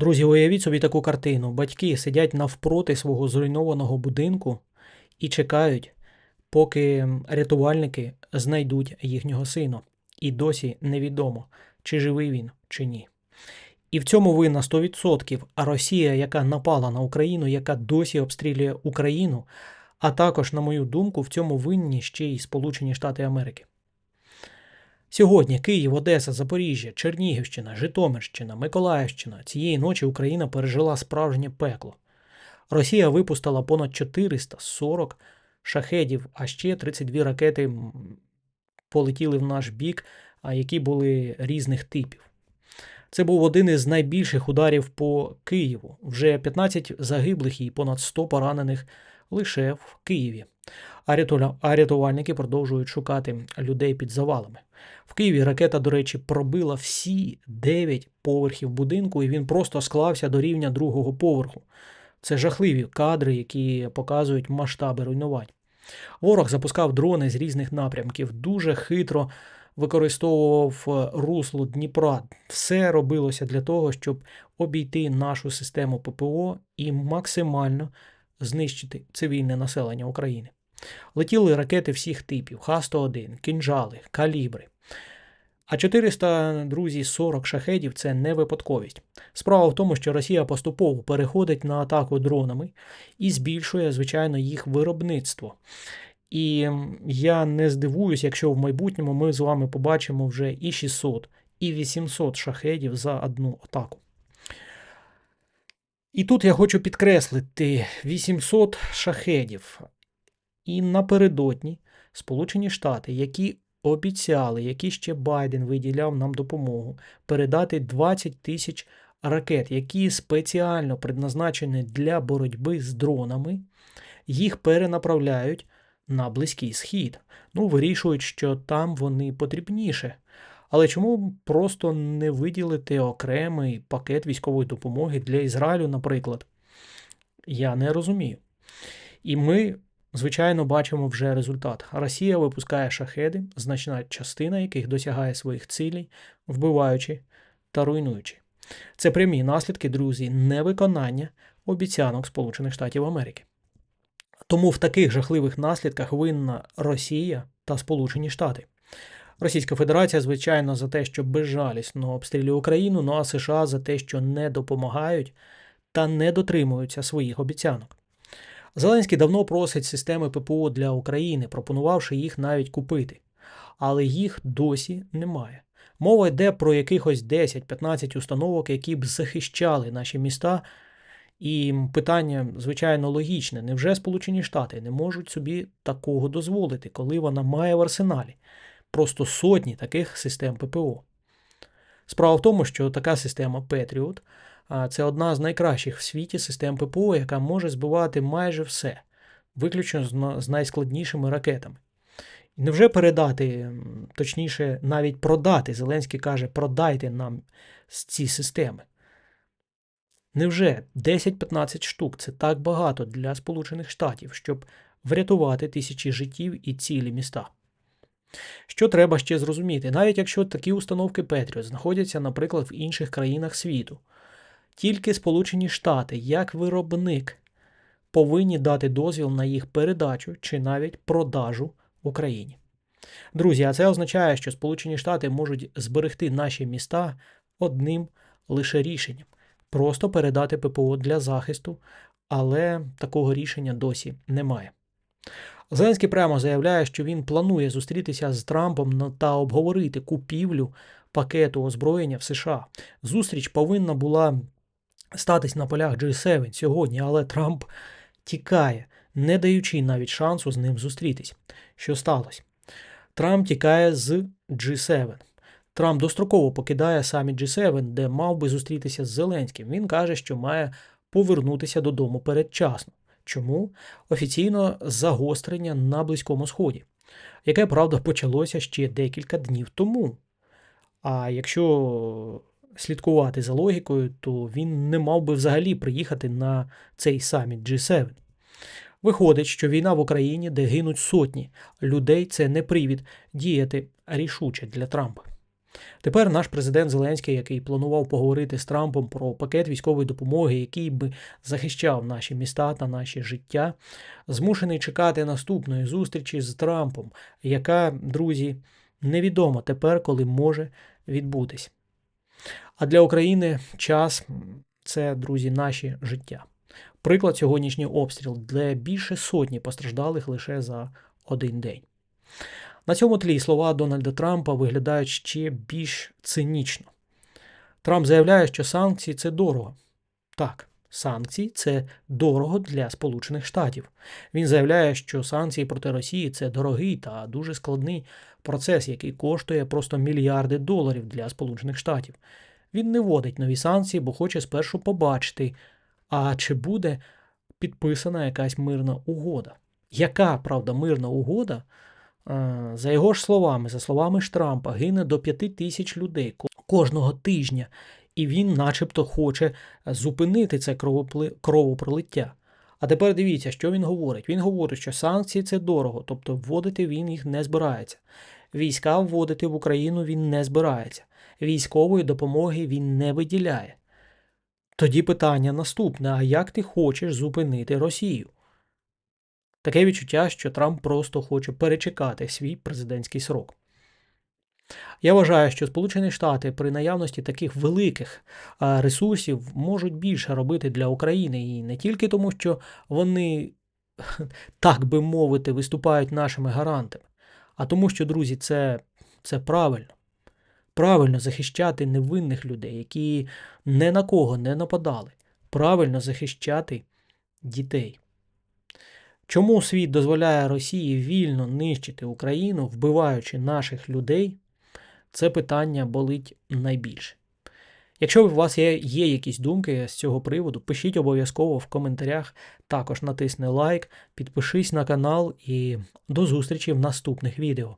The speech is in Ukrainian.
Друзі, уявіть собі таку картину. Батьки сидять навпроти свого зруйнованого будинку і чекають, поки рятувальники знайдуть їхнього сина. І досі невідомо, чи живий він, чи ні. І в цьому винна 100%. А Росія, яка напала на Україну, яка досі обстрілює Україну, а також, на мою думку, в цьому винні ще й Сполучені Штати Америки. Сьогодні Київ, Одеса, Запоріжжя, Чернігівщина, Житомирщина, Миколаївщина цієї ночі Україна пережила справжнє пекло. Росія випустила понад 440 шахедів, а ще 32 ракети полетіли в наш бік, які були різних типів. Це був один із найбільших ударів по Києву. Вже 15 загиблих і понад 100 поранених лише в Києві. А рятувальники продовжують шукати людей під завалами. В Києві ракета, до речі, пробила всі 9 поверхів будинку, і він просто склався до рівня другого поверху. Це жахливі кадри, які показують масштаби руйнувань. Ворог запускав дрони з різних напрямків, дуже хитро використовував е, русло Дніпра. Все робилося для того, щоб обійти нашу систему ППО і максимально знищити цивільне населення України. Летіли ракети всіх типів: Х-101, кінжали, калібри. А 400, друзі, 40 шахедів це не випадковість. Справа в тому, що Росія поступово переходить на атаку дронами і збільшує, звичайно, їх виробництво. І я не здивуюсь, якщо в майбутньому ми з вами побачимо вже і 600, і 800 шахедів за одну атаку. І тут я хочу підкреслити 800 шахедів. І напередодні Сполучені Штати, які обіцяли, які ще Байден виділяв нам допомогу, передати 20 тисяч ракет, які спеціально предназначені для боротьби з дронами, їх перенаправляють на Близький Схід. Ну, вирішують, що там вони потрібніше. Але чому просто не виділити окремий пакет військової допомоги для Ізраїлю, наприклад? Я не розумію. І ми, звичайно, бачимо вже результат. Росія випускає шахеди, значна частина яких досягає своїх цілей, вбиваючи та руйнуючи. Це прямі наслідки, друзі, невиконання обіцянок Сполучених Штатів Америки. Тому в таких жахливих наслідках винна Росія та Сполучені Штати. Російська Федерація, звичайно, за те, що безжалісно обстрілює Україну, ну а США за те, що не допомагають та не дотримуються своїх обіцянок. Зеленський давно просить системи ППО для України, пропонувавши їх навіть купити, але їх досі немає. Мова йде про якихось 10-15 установок, які б захищали наші міста. І питання, звичайно, логічне. Невже Сполучені Штати не можуть собі такого дозволити, коли вона має в арсеналі просто сотні таких систем ППО? Справа в тому, що така система Patriot це одна з найкращих в світі систем ППО, яка може збивати майже все, виключно з найскладнішими ракетами. І невже передати, точніше, навіть продати? Зеленський каже, продайте нам ці системи. Невже 10-15 штук це так багато для Сполучених Штатів, щоб врятувати тисячі життів і цілі міста? Що треба ще зрозуміти, навіть якщо такі установки Петріот знаходяться, наприклад, в інших країнах світу, тільки Сполучені Штати, як виробник, повинні дати дозвіл на їх передачу чи навіть продажу в Україні. Друзі, а це означає, що Сполучені Штати можуть зберегти наші міста одним лише рішенням просто передати ППО для захисту, але такого рішення досі немає. Зеленський прямо заявляє, що він планує зустрітися з Трампом та обговорити купівлю пакету озброєння в США. Зустріч повинна була статись на полях G7 сьогодні, але Трамп тікає, не даючи навіть шансу з ним зустрітись. Що сталося? Трамп тікає з G7. Трамп достроково покидає саміт G7, де мав би зустрітися з Зеленським. Він каже, що має повернутися додому передчасно. Чому? Офіційно загострення на Близькому Сході, яке, правда, почалося ще декілька днів тому. А якщо слідкувати за логікою, то він не мав би взагалі приїхати на цей саміт G7. Виходить, що війна в Україні, де гинуть сотні людей, це не привід діяти рішуче для Трампа. Тепер наш президент Зеленський, який планував поговорити з Трампом про пакет військової допомоги, який би захищав наші міста та наші життя, змушений чекати наступної зустрічі з Трампом, яка, друзі, невідомо тепер, коли може відбутись. А для України час це, друзі, наші життя. Приклад сьогоднішній обстріл, де більше сотні постраждалих лише за один день. На цьому тлі слова Дональда Трампа виглядають ще більш цинічно. Трамп заявляє, що санкції це дорого. Так, санкції це дорого для Сполучених Штатів. Він заявляє, що санкції проти Росії це дорогий та дуже складний процес, який коштує просто мільярди доларів для Сполучених Штатів. Він не вводить нові санкції, бо хоче спершу побачити, а чи буде підписана якась мирна угода. Яка, правда, мирна угода? Е, За його ж словами, за словами ж Трампа, гине до п'яти тисяч людей кожного тижня, і він, начебто, хоче зупинити це кровопролиття. А тепер дивіться, що він говорить. Він говорить, що санкції це дорого, тобто вводити він їх не збирається. Війська вводити в Україну він не збирається. Військової допомоги він не виділяє. Тоді питання наступне: а як ти хочеш зупинити Росію? Таке відчуття, що Трамп просто хоче перечекати свій президентський срок. Я вважаю, що Сполучені Штати при наявності таких великих ресурсів можуть більше робити для України і не тільки тому, що вони, так би мовити, виступають нашими гарантами, а тому, що, друзі, це, це правильно. Правильно захищати невинних людей, які ні на кого не нападали. Правильно захищати дітей. Чому світ дозволяє Росії вільно нищити Україну, вбиваючи наших людей? Це питання болить найбільше. Якщо у вас є, є якісь думки з цього приводу, пишіть обов'язково в коментарях. Також натисни лайк, підпишись на канал і до зустрічі в наступних відео.